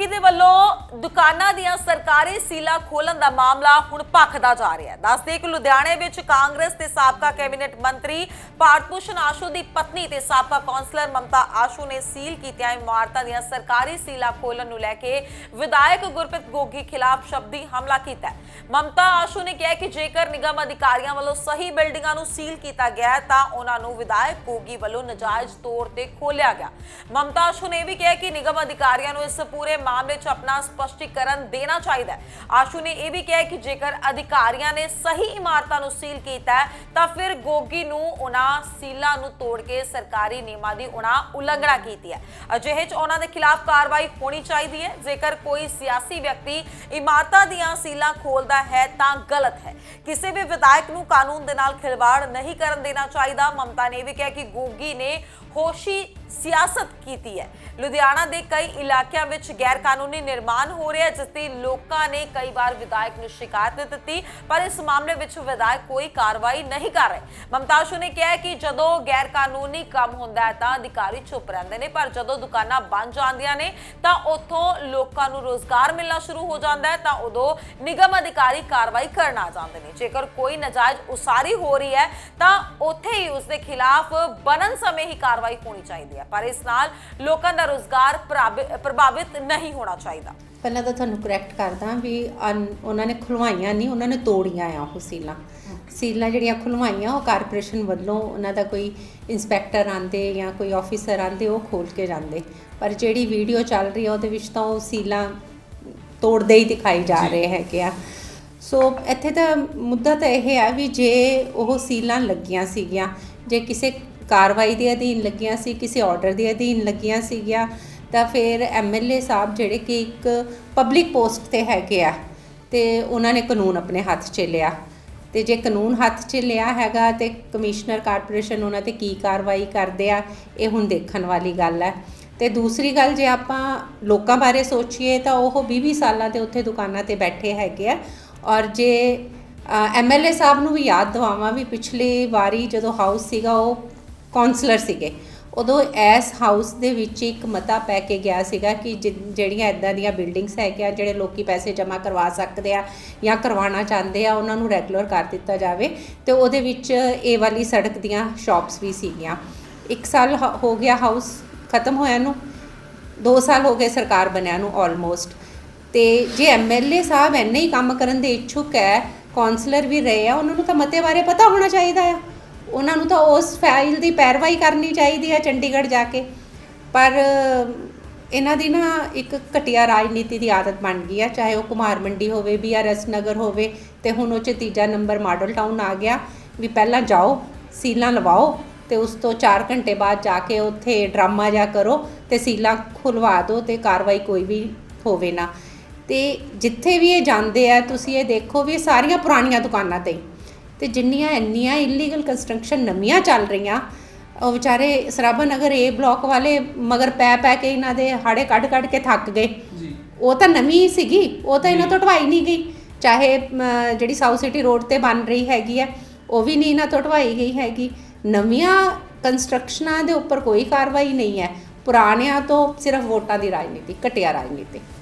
ਗੋਗੀ ਦੇ ਵੱਲੋਂ ਦੁਕਾਨਾਂ ਦੀਆਂ ਸਰਕਾਰੀ ਸੀਲਾ ਖੋਲਣ ਦਾ ਮਾਮਲਾ ਹੁਣ ਭਖਦਾ ਜਾ ਰਿਹਾ ਹੈ। ਦੱਸਦੇ ਕਿ ਲੁਧਿਆਣੇ ਵਿੱਚ ਕਾਂਗਰਸ ਦੇ ਸਾਬਕਾ ਕੈਬਨਿਟ ਮੰਤਰੀ ਭਾਰਤ ਆਸ਼ੂ ਦੀ ਪਤਨੀ ਤੇ ਸਾਬਕਾ ਕੌਂਸਲਰ ਮਮਤਾ ਆਸ਼ੂ ਨੇ ਸੀਲ ਕੀਤੀਆਂ ਇਮਾਰਤਾਂ ਦੀਆਂ ਸਰਕਾਰੀ ਸੀਲਾ ਖੋਲਣ ਨੂੰ ਲੈ ਕੇ ਵਿਧਾਇਕ ਗੁਰਪ੍ਰੀਤ ਗੋਗੀ ਖਿਲਾਫ ਸ਼ਬਦੀ ਹਮਲਾ ਕੀਤਾ ਮਮਤਾ ਆਸ਼ੂ ਨੇ ਕਿਹਾ ਕਿ ਜੇਕਰ ਨਿਗਮ ਅਧਿਕਾਰੀਆਂ ਵੱਲੋਂ ਸਹੀ ਬਿਲਡਿੰਗਾਂ ਨੂੰ ਸੀਲ ਕੀਤਾ ਗਿਆ ਤਾਂ ਉਹਨਾਂ ਨੂੰ ਵਿਧਾਇਕ ਗੋਗੀ ਵੱਲੋਂ ਨਜਾਇਜ਼ ਤੌਰ ਤੇ ਖੋਲਿਆ ਗਿਆ। ਮਮਤਾ ਆਸ਼ੂ ਨੇ ਇਹ ਵੀ ਕਿਹਾ ਕਿ ਨਿਗਮ ਅਧਿਕਾਰੀਆਂ ਨੂੰ ਇਸ ਪੂਰੇ ਮਾਮਲੇ 'ਚ ਆਪਣਾ ਸਪਸ਼ਟੀਕਰਨ ਦੇਣਾ ਚਾਹੀਦਾ ਹੈ। ਆਸ਼ੂ ਨੇ ਇਹ ਵੀ ਕਿਹਾ ਕਿ ਜੇਕਰ ਅਧਿਕਾਰੀਆਂ ਨੇ ਸਹੀ ਇਮਾਰਤਾਂ ਨੂੰ ਸੀਲ ਕੀਤਾ ਤਾਂ ਫਿਰ ਗੋਗੀ ਨੂੰ ਉਹਨਾਂ ਸੀਲਾਂ ਨੂੰ ਤੋੜ ਕੇ ਸਰਕਾਰੀ ਨਿਯਮਾਂ ਦੀ ਉਹਨਾਂ ਉਲੰਘਣਾ ਕੀਤੀ ਹੈ। ਅਜਿਹੇ 'ਚ ਉਹਨਾਂ ਦੇ ਖਿਲਾਫ ਕਾਰਵਾਈ ਹੋਣੀ ਚਾਹੀਦੀ ਹੈ। ਜੇਕਰ ਕੋਈ ਸਿਆਸੀ ਵਿਅਕਤੀ ਇਮਾਰਤਾਂ ਦੀਆਂ ਸੀਲਾਂ ਖੋਲਦਾ ਹੈ, ਤਾਂ ਗਲਤ ਹੈ। ਕਿਸੇ ਵੀ ਵਿਧਾਇਕ ਨੂੰ ਕਾਨੂੰਨ ਦੇ ਨਾਲ ਖਿਲਵਾੜ ਨਹੀਂ ਕਰਨ ਦੇਣਾ ਚਾਹੀਦਾ। ਮਮਤਾ ਨੇ ਇਹ ਵੀ ਕਿਹਾ ਕਿ ਗੋਗੀ ਨੇ ਹੋਸ਼ੀ ਸਿਆਸਤ ਕੀਤੀ ਹੈ। ਲੁਧਿਆਣਾ ਦੇ ਕਈ ਇਲਾਕਿਆਂ ਵਿੱਚ ਗੈਰ ਕਾਨੂੰਨੀ ਨਿਰਮਾਣ ਹੋ ਰਿਹਾ ਜਿਸ ਦੀ ਲੋਕਾਂ ਨੇ ਕਈ ਵਾਰ ਵਿਧਾਇਕ ਨੂੰ ਸ਼ਿਕਾਇਤ ਦਿੱਤੀ, ਪਰ ਇਸ ਮਾਮਲੇ ਵਿੱਚ ਵਿਧਾਇਕ ਕੋਈ ਕਾਰਵਾਈ ਨਹੀਂ ਕਰ ਰਹੇ। ਮਮਤਾਸ਼ੂ ਨੇ ਕਿਹਾ ਕਿ ਜਦੋਂ ਗੈਰ ਕਾਨੂੰਨੀ ਕੰਮ ਹੁੰਦਾ ਹੈ, ਤਾਂ ਅਧਿਕਾਰੀ ਚੁੱਪ ਰਹਿੰਦੇ ਨੇ, ਪਰ ਜਦੋਂ ਦੁਕਾਨਾਂ ਬੰਦ ਜਾਂਦੀਆਂ ਨੇ, ਤਾਂ ਉੱਥੋਂ ਲੋਕਾਂ ਨੂੰ ਰੋਜ਼ਗਾਰ ਮਿਲਣਾ ਸ਼ੁਰੂ ਹੋ ਜਾਂਦਾ ਹੈ, ਤਾਂ ਉਦੋਂ ਨਿਗਮ ਅਧਿਕਾਰੀ ਕਾਰਵਾਈ ਕਰਨ ਆ ਜਾਂਦੇ ਨੇ। ਜੇਕਰ ਕੋਈ ਨਜਾਇਜ਼ ਉਸਾਰੀ ਹੋ ਰਹੀ ਹੈ, ਤਾਂ ਉੱਥੇ ਹੀ ਉਸ ਦੇ ਖਿਲਾਫ ਬਣਨ ਸਮੇਂ ਹੀ ਕਾਰਵਾਈ ਹੋਣੀ ਚਾਹੀਦੀ ਹੈ। ਪਰ ਇਸ ਨਾਲ ਲੋਕਾਂ ਦਾ ਰੋਜ਼ਗਾਰ ਪ੍ਰਭਾਵਿ- ਪ੍ਰਭਾਵਿਤ ਨਹੀਂ ਹੋਣਾ ਚਾਹੀਦਾ। ਪਹਿਲਾਂ ਤਾਂ ਤੁਹਾਨੂੰ ਕਰੈਕਟ ਕਰਦਾ ਵੀ ਉਹਨਾਂ ਨੇ ਖੁਲਵਾਈਆਂ ਨਹੀਂ ਉਹਨਾਂ ਨੇ ਤੋੜੀਆਂ ਆ ਉਹ ਸੀਲਾਂ। ਸੀਲਾਂ ਜਿਹੜੀਆਂ ਖੁਲਵਾਈਆਂ ਉਹ ਕਾਰਪੋਰੇਸ਼ਨ ਵੱਲੋਂ ਉਹਨਾਂ ਦਾ ਕੋਈ ਇਨਸਪੈਕਟਰ ਆਂਦੇ ਜਾਂ ਕੋਈ ਆਫੀਸਰ ਆਂਦੇ ਉਹ ਖੋਲ ਕੇ ਜਾਂਦੇ। ਪਰ ਜਿਹੜੀ ਵੀਡੀਓ ਚੱਲ ਰਹੀ ਆ ਉਹਦੇ ਵਿੱਚ ਤਾਂ ਉਹ ਸੀਲਾਂ ਤੋੜਦੇ ਹੀ ਦਿਖਾਈ ਜਾ। ਰਹੇ ਹੈਗੇ ਆ। ਸੋ ਇੱਥੇ ਤਾਂ ਮੁੱਦਾ ਤਾਂ ਇਹ ਹੈ ਵੀ ਜੇ ਉਹ ਸੀਲਾਂ ਲੱਗੀਆਂ ਸੀਗੀਆਂ ਜੇ ਕਿਸੇ ਕਾਰਵਾਈ ਦੇ ਅਧੀਨ ਲੱਗੀਆਂ ਸੀ, ਕਿਸੇ ਆਰਡਰ ਦੇ ਅਧੀਨ ਲੱਗੀਆਂ ਸੀਗੀਆਂ, ਤਾਂ ਫਿਰ ਐਮਐਲਏ ਸਾਹਿਬ ਜਿਹੜੇ ਕਿ ਇੱਕ ਪਬਲਿਕ ਪੋਸਟ ਤੇ ਹੈਗੇ ਆ, ਤੇ ਉਹਨਾਂ ਨੇ ਕਾਨੂੰਨ ਆਪਣੇ ਹੱਥ 'ਚ ਲਿਆ। ਤੇ ਜੇ ਕਾਨੂੰਨ ਹੱਥ 'ਚ ਲਿਆ ਹੈਗਾ ਤੇ ਕਮਿਸ਼ਨਰ ਕਾਰਪੋਰੇਸ਼ਨ ਉਹਨਾਂ ਤੇ ਕੀ ਕਾਰਵਾਈ ਕਰਦੇ ਆ, ਇਹ ਹੁਣ ਦੇਖਣ ਵਾਲੀ ਗੱਲ ਹੈ। ਤੇ ਦੂਸਰੀ ਗੱਲ ਜੇ ਆਪਾਂ ਲੋਕਾਂ ਬਾਰੇ ਸੋਚੀਏ ਤਾਂ ਉਹ 20-20 ਸਾਲਾਂ ਤੇ ਉੱਥੇ ਦੁਕਾਨਾਂ ਤੇ ਬੈਠੇ ਹੈਗੇ ਆ। ਔਰ ਜੇ ਐਮਐਲਏ ਸਾਹਿਬ ਨੂੰ ਵੀ ਯਾਦ ਦਿਵਾਵਾਂ ਵੀ ਪਿਛਲੀ ਵਾਰੀ ਜਦੋਂ ਹਾਊਸ ਸੀਗਾ, ਉਹ ਕਾਉਂਸਲਰ ਸੀਗੇ। ਉਦੋਂ ਐਸ ਹਾਊਸ ਦੇ ਵਿੱਚ ਇੱਕ ਮਤਾ ਪੈ ਕੇ ਗਿਆ ਸੀਗਾ ਕਿ ਜਿ- ਜਿਹੜੀਆਂ ਇਦਾਂ ਦੀਆਂ ਬਿਲਡਿੰਗਸ ਹੈਗੀਆਂ, ਜਿਹੜੇ ਲੋਕੀ ਪੈਸੇ ਜਮ੍ਹਾਂ ਕਰਵਾ ਸਕਦੇ ਆ ਜਾਂ ਕਰਵਾਉਣਾ ਚਾਹੁੰਦੇ ਆ, ਉਹਨਾਂ ਨੂੰ ਰੈਗੂਲਰ ਕਰ ਦਿੱਤਾ ਜਾਵੇ। ਤੇ ਉਹਦੇ ਵਿੱਚ ਇਹ ਵਾਲੀ ਸੜਕ ਦੀਆਂ ਸ਼ਾਪਸ ਵੀ ਸੀਗੀਆਂ। ਇੱਕ ਸਾਲ ਹ- ਹੋ ਗਿਆ ਹਾਊਸ ਖਤਮ ਹੋਇਆ ਨੂੰ। 2 ਸਾਲ ਹੋ ਗਏ ਸਰਕਾਰ ਬਣਿਆ ਨੂੰ ਆਲਮੋਸਟ ਤੇ ਜੇ ਐਮਐਲਏ ਸਾਹਿਬ ਇੰਨੇ ਹੀ ਕੰਮ ਕਰਨ ਦੇ ਇੱਛੁਕ ਹੈ ਕਾਉਂਸਲਰ ਵੀ ਰਹੇ ਆ, ਉਹਨਾਂ ਨੂੰ ਤਾਂ ਮਤੇ ਬਾਰੇ ਪਤਾ ਹੋਣਾ ਚਾਹੀਦਾ ਆ। ਉਹਨਾਂ ਨੂੰ ਤਾਂ ਉਸ ਫਾਈਲ ਦੀ ਪੈਰਵਾਈ ਕਰਨੀ ਚਾਹੀਦੀ ਹੈ ਚੰਡੀਗੜ੍ਹ ਜਾ ਕੇ। ਪਰ ਇਹਨਾਂ ਦੀ ਨਾ ਇੱਕ ਘਟੀਆ ਰਾਜਨੀਤੀ ਦੀ ਆਦਤ ਬਣ ਗਈ ਆ, ਚਾਹੇ ਉਹ ਕੁਮਾਰ ਮੰਡੀ ਹੋਵੇ ਬੀਆਰਐਸ ਨਗਰ ਹੋਵੇ ਤੇ ਹੁਣ ਉਹ 'ਚ ਤੀਜਾ ਨੰਬਰ ਮਾਡਲ ਟਾਊਨ ਆ ਗਿਆ ਵੀ ਪਹਿਲਾਂ ਜਾਓ, ਸੀਲਾਂ ਲਵਾਓ ਤੇ ਉਸ ਤੋਂ 4 ਘੰਟੇ ਬਾਅਦ ਜਾ ਕੇ ਉੱਥੇ ਡਰਾਮਾ ਜਾ ਕਰੋ ਤੇ ਸੀਲਾਂ ਖੁਲਵਾ ਦਿਓ ਤੇ ਕਾਰਵਾਈ ਕੋਈ ਵੀ ਹੋਵੇ ਨਾ। ਤੇ ਜਿੱਥੇ ਵੀ ਇਹ ਜਾਂਦੇ ਆ, ਤੁਸੀਂ ਇਹ ਦੇਖੋ ਵੀ ਇਹ ਸਾਰੀਆਂ ਪੁਰਾਣੀਆਂ ਦੁਕਾਨਾਂ ਤੇ। ਤੇ ਜਿੰਨੀਆਂ ਇੰਨੀਆਂ ਇਲੀਗਲ ਕੰਸਟਰਕਸ਼ਨ ਨਵੀਆਂ ਚੱਲ ਰਹੀਆਂ ਉਹ ਵਿਚਾਰੇ ਸਰਾਭਾ ਨਗਰ ਏ ਬਲਾਕ ਵਾਲੇ ਮਗਰ ਪੈ ਪੈ ਕੇ ਇਹਨਾਂ ਦੇ ਹਾੜੇ ਕੱਢ ਕੱਢ ਕੇ ਥੱਕ ਗਏ। ਜੀ। ਉਹ ਤਾਂ ਨਵੀਂ ਸੀਗੀ ਉਹ ਤਾਂ ਇਹਨਾਂ ਤੋਂ ਢਵਾਈ ਨਹੀਂ ਗਈ। ਚਾਹੇ ਜਿਹੜੀ ਸਾਊਥ ਸਿਟੀ ਰੋਡ ਤੇ ਬਣ ਰਹੀ ਹੈਗੀ ਹੈ ਉਹ ਵੀ ਨਹੀਂ ਇਹਨਾਂ ਤੋਂ ਢਵਾਈ ਗਈ ਹੈਗੀ। ਨਵੀਆਂ ਕੰਸਟਰਕਸ਼ਨਾਂ ਦੇ ਉੱਪਰ ਕੋਈ ਕਾਰਵਾਈ ਨਹੀਂ ਹੈ। ਪੁਰਾਣਿਆਂ ਤੋਂ ਸਿਰਫ ਵੋਟਾਂ ਦੀ ਰਾਜਨੀਤੀ ਘਟਿਆ ਰਾਜਨੀਤੀ।